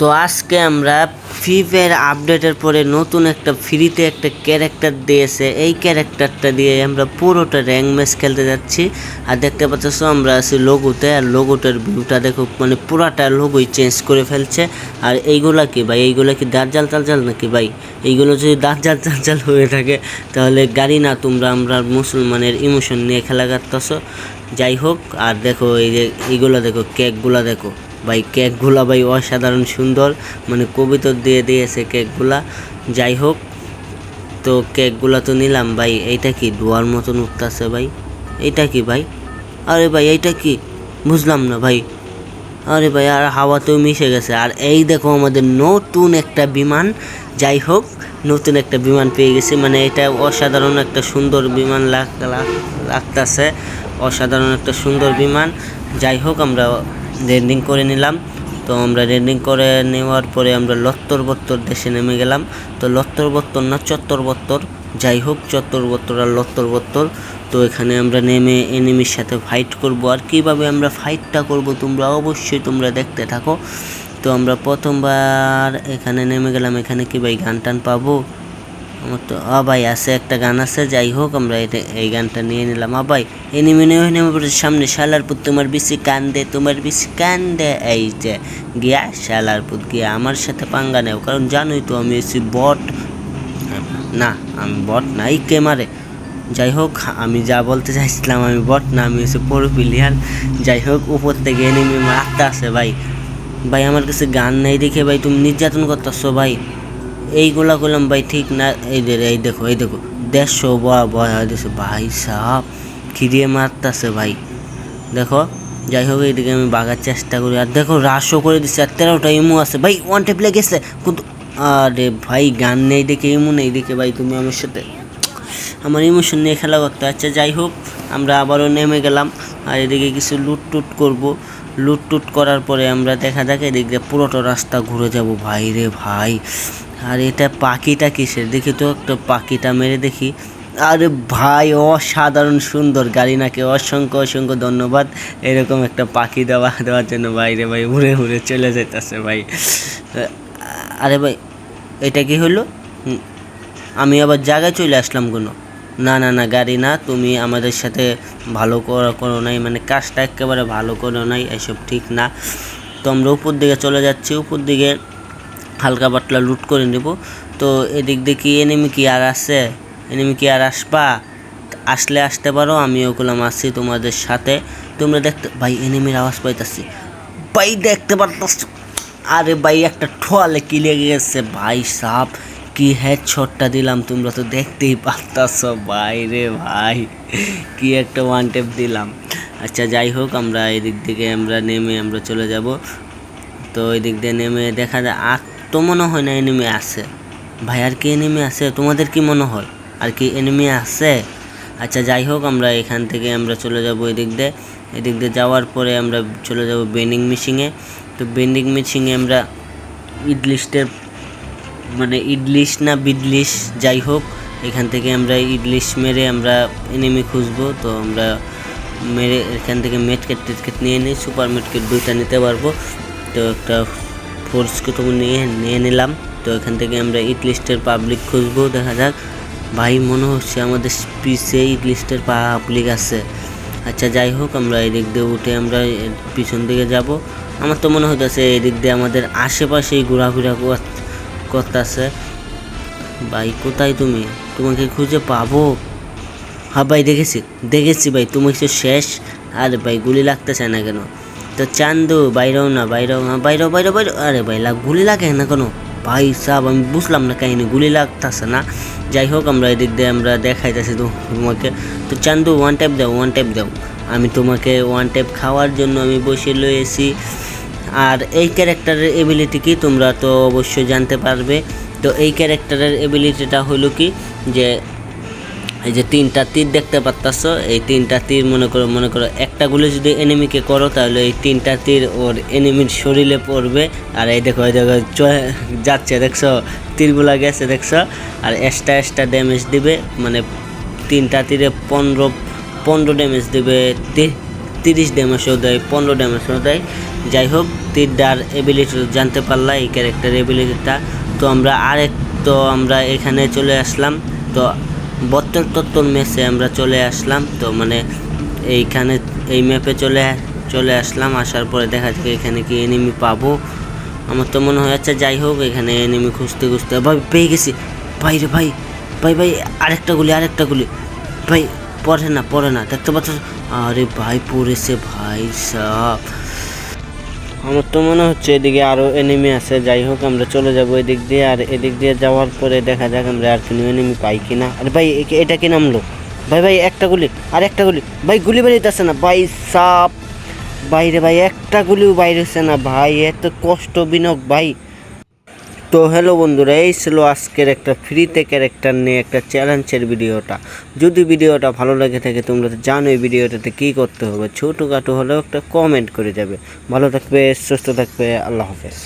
তো আজকে আমরা ফ্রি ফায়ার আপডেটের পরে নতুন একটা ফ্রিতে একটা ক্যারেক্টার দিয়েছে। এই ক্যারেক্টারটা দিয়ে আমরা পুরোটা র্যাঙ্ক ম্যাচ খেলতে যাচ্ছি। আর দেখতে পাচ্ছ, আমরা আছি লোগোতে। আর লোগোটার ভিউটা দেখো মানে পুরাটা লোগোই চেঞ্জ করে ফেলছে। আর এইগুলা কি ভাই? এইগুলা কি দাঁত জাল টাল জাল নাকি ভাই? এইগুলো যদি দাঁত জাল টাল জাল হয়ে থাকে, তাহলে গাড়ি না তোমরা আমরা মুসলমানের ইমোশন নিয়ে খেলা কাটতেছো যাই হোক, আর দেখো এই যে, এইগুলো দেখো কেকগুলা দেখো। ভাই, কেকগুলা ভাই অসাধারণ সুন্দর। মানে কবিতর দিয়ে দিয়েছে কেকগুলা। যাই হোক, তো কেকগুলা তো নিলাম ভাই। এইটা কি দোয়ার মতন উঠতেছে ভাই? এইটা কি ভাই? আরে ভাই, এইটা কি? বুঝলাম না ভাই। আরে ভাই, আর হাওয়াতেও মিশে গেছে। আর এই দেখো আমাদের নতুন একটা বিমান। যাই হোক, নতুন একটা বিমান পেয়ে গেছি। মানে এটা অসাধারণ একটা সুন্দর বিমান লাগ, লাগতেছে। অসাধারণ একটা সুন্দর বিমান। যাই হোক, আমরা রেন্ডিং করে নিলাম। তো আমরা রেন্ডিং করে নেওয়ার পরে আমরা লত্তর বত্তর দেশে নেমে গেলাম। তো লত্তর বত্তর না চত্বর বত্তর, যাই হোক চত্বর বত্তর আর লত্তর বত্তর। তো এখানে আমরা নেমে এনিমির সাথে ফাইট করব। আর কীভাবে আমরা ফাইটটা করব তোমরা অবশ্যই তোমরা দেখতে থাকো। তো আমরা প্রথমবার এখানে নেমে গেলাম। এখানে কি ভাই গান টান পাবো? আমার তো আ ভাই আছে একটা গান আছে, যাই হোক, আমরা এই গানটা নিয়ে নিলাম। আ ভাই এনিমি নেমে নেমে পড়ে সামনে শালারপুর তোমার বেশি কান্দে, তোমার বেশি কান্দে, এই যে গিয়া শালারপুর গিয়া আমার সাথে পাঙ্গা নেও। কারণ জানোই তো আমি এসি বট। না, আমি বট না, এই কে মারে? যাই হোক, আমি যা বলতে চাইছিলাম, আমি বট না, আমি হচ্ছে পুরো প্লেয়ার যাই হোক, উপর থেকে এনিমি মারতে আসে ভাই। ভাই, আমার কাছে গান নেই দেখে, ভাই, তুমি নির্যাতন করতেছো, ভাই। এইগুলা করলাম ভাই, ঠিক না, এই এই দেখো এই দেখো, দেড়শো বয়া বয়া হয়ে ভাই সাহ খিরিয়ে মারতেছে, ভাই। দেখো, যাই হোক, এইদিকে আমি বাগার চেষ্টা করি। আর দেখো রাশও করে দিচ্ছে আর তেরোটা ইমু আছে। ভাই ওয়ান টেপ লেগেছে, কিন্তু আরে ভাই, গান নেই দেখে, ইমু নেই দেখে, ভাই, তুমি আমার সাথে আমার ইমোশন নিয়ে খেলা করতে। আচ্ছা যাই হোক, আমরা আবারও নেমে গেলাম, আর এদিকে কিছু লুট টুট করব। লুট টুট করার পরে আমরা দেখা যাক, এদিকে পুরোটা রাস্তা ঘুরে যাব। ভাই রে ভাই আর এটা পাখিটা কিসের? দেখি তো, একটা পাখিটা মেরে দেখি। আরে ভাই, অসাধারণ সুন্দর গাড়ি নাকি। অসংখ্য অসংখ্য ধন্যবাদ। এরকম একটা পাখি দেওয়া, দেওয়ার জন্য ভাই রে ভাই, উড়ে উড়ে চলে যেতেছে ভাই। আরে ভাই, এটা কি হলো? আমি আবার জায়গায় চলে আসলাম কোনো? না না না, গাড়ি না, তুমি আমাদের সাথে ভালো করো করো নাই মানে কাজটা একেবারে ভালো করো নাই, এসব ঠিক না। তো আমরা উপর দিকে চলে যাচ্ছি, উপর দিকে হালকা পাতলা লুট করে নেব। তো এদিক দেখি এনিমি কি আর আছে? এনিমি কি আর আসবা? আসলে আসতে পারো আমি ওগুলাম আসছি তোমাদের সাথে। তোমরা দেখতে ভাই এনিমির আওয়াজ পাইতাছি। ভাই, দেখতে পারতাস আরে ভাই, একটা ঠোয়ালে কি লেগে গেছে? ভাই, সাপ, কি হেড শটটা দিলাম তোমরা তো দেখতেই পারতাছ। ভাই রে ভাই, কি একটা ওয়ান টেপ দিলাম। আচ্ছা যাই হোক, আমরা এদিক থেকে আমরা নেমে আমরা চলে যাব। তো এদিক দিয়ে নেমে দেখা যায় আর তো মনে হয় না এনিমি আছে। ভাই, আর কি এনিমি আছে? তোমাদের কি মনে হয়? আর কি এনিমি আছে? আচ্ছা যাই হোক, আমরা এখান থেকে আমরা চলে যাব এদিক দিয়ে। এদিক দিয়ে যাওয়ার পরে আমরা চলে যাব বেন্ডিং মিশিংয়ে তো বেন্ডিং মিশিংয়ে আমরা ইডলিস্টের মানে ইডলিশ না বিডলিশ যাই হোক, এখান থেকে আমরা ইডলিশ মেরে আমরা এনিমি খুঁজবো। তো আমরা মেরে এখান থেকে মেটকেট টেটকেট নিয়ে নিই, সুপার মেটকেট দুইটা নিতে পারব। তো একটা তো নিয়ে নিয়ে নিলাম। তো এখান থেকে আমরা ইট লিস্টের পাবলিক খুঁজবো, দেখা যাক। ভাই, মনে হচ্ছে আমাদের পিছে ইট লিস্টের পাবলিক আছে। আচ্ছা যাই হোক, আমরা এদিক দিয়ে উঠে আমরা পিছন দিকে যাব। আমার তো মনে হইতেছে এদিক দিয়ে আমাদের আশেপাশেই ঘোরাফেরা করতেছে। ভাই, কোথায় তুমি? তোমাকে খুঁজে পাবো? হ্যাঁ ভাই, দেখেছি। দেখেছি, ভাই, তুমি কিছু শেষ। আর ভাই, গুলি লাগতেছে না কেন? তো চান্দু, বাইরেও না বাইরেও না বাইরেও বাইরেও বাইরে আরে ভাই লাগ গুলি লাগে না কেন? ভাই সাহ আমি বুঝলাম না কাহিনি, গুলি লাগতেছে না। যাই হোক, আমরা এদিক দিয়ে আমরা দেখাইতেছি তো তোমাকে। তো চান্দু ওয়ান টাইপ দাও ওয়ান টাইপ দাও। আমি তোমাকে ওয়ান টাইপ খাওয়ার জন্য আমি বসে লয়েছি আর এই ক্যারেক্টারের এবিলিটি কি তোমরা তো অবশ্যই জানতে পারবে। তো এই ক্যারেক্টারের এবিলিটিটা হলো কি? যে এই যে তিনটা তীর দেখতে পারতাছ, এই তিনটা তীর মনে করো মনে করো একটা গুলি যদি এনিমিকে করো, তাহলে এই তিনটা তীর ওর এনিমির শরীরে পড়বে। আর এই দেখো এই দেখো যাচ্ছে, দেখছ? তীরগুলা গেছে, দেখছ? আর এক্সট্রা এক্সট্রা ড্যামেজ দিবে মানে তিনটা তীরে পনেরো পনেরো ড্যামেজ দিবে তিরিশ ড্যামেজও দেয়, পনেরো ড্যামেজও দেয়। যাই হোক, তীরটার এবিলিটি জানতে পারলা, এই ক্যারেক্টার এবিলিটিটা তো আমরা আরেক, তো আমরা এখানে চলে আসলাম। তো বত্তর তত্তর ম্যাচে আমরা চলে আসলাম। তো মানে এইখানে এই ম্যাপে চলে চলে আসলাম। আসার পরে দেখা যাক এখানে কি এনিমি পাবো। আমার তো মনে হচ্ছে যাই হোক, এখানে এনিমি খুঁজতে খুঁজতে। ভাই, পেয়ে গেছি। ভাই রে ভাই ভাই ভাই, আরেকটা গুলি আরেকটা গুলি। ভাই, পড়ে না পড়ে না। দেখতে পাচ্ছ? আরে ভাই, পড়েছে ভাই সাহ। আমার তো মনে হচ্ছে এদিকে আরও এনিমি আছে, যাই হোক আমরা চলে যাব এদিক দিয়ে, আর এদিক দিয়ে যাওয়ার পরে দেখা যাক আমরা আর কোনো এনিমি পাই কিনা। আর ভাই এটা কি নামলো? ভাই ভাই, একটা গুলি, আর একটা গুলি। ভাই, গুলি বেরিয়েছে না, ভাই সাপ। বাইরে ভাই, একটা গুলিও বাইরে হচ্ছে না, ভাই, এত কষ্ট বিনক, ভাই। তো হ্যালো বন্ধুরা, এই ছিল আজকের একটা ফ্রিতে ক্যারেক্টার নিয়ে একটা চ্যালেঞ্জের ভিডিওটা যদি ভিডিওটা ভালো লাগে থাকে, তোমরা তো জানো এই ভিডিওটাতে কী করতে হবে। ছোটোখাটো হলেও একটা কমেন্ট করে যাবে। ভালো থাকবে, সুস্থ থাকবে, আল্লাহ হাফেজ।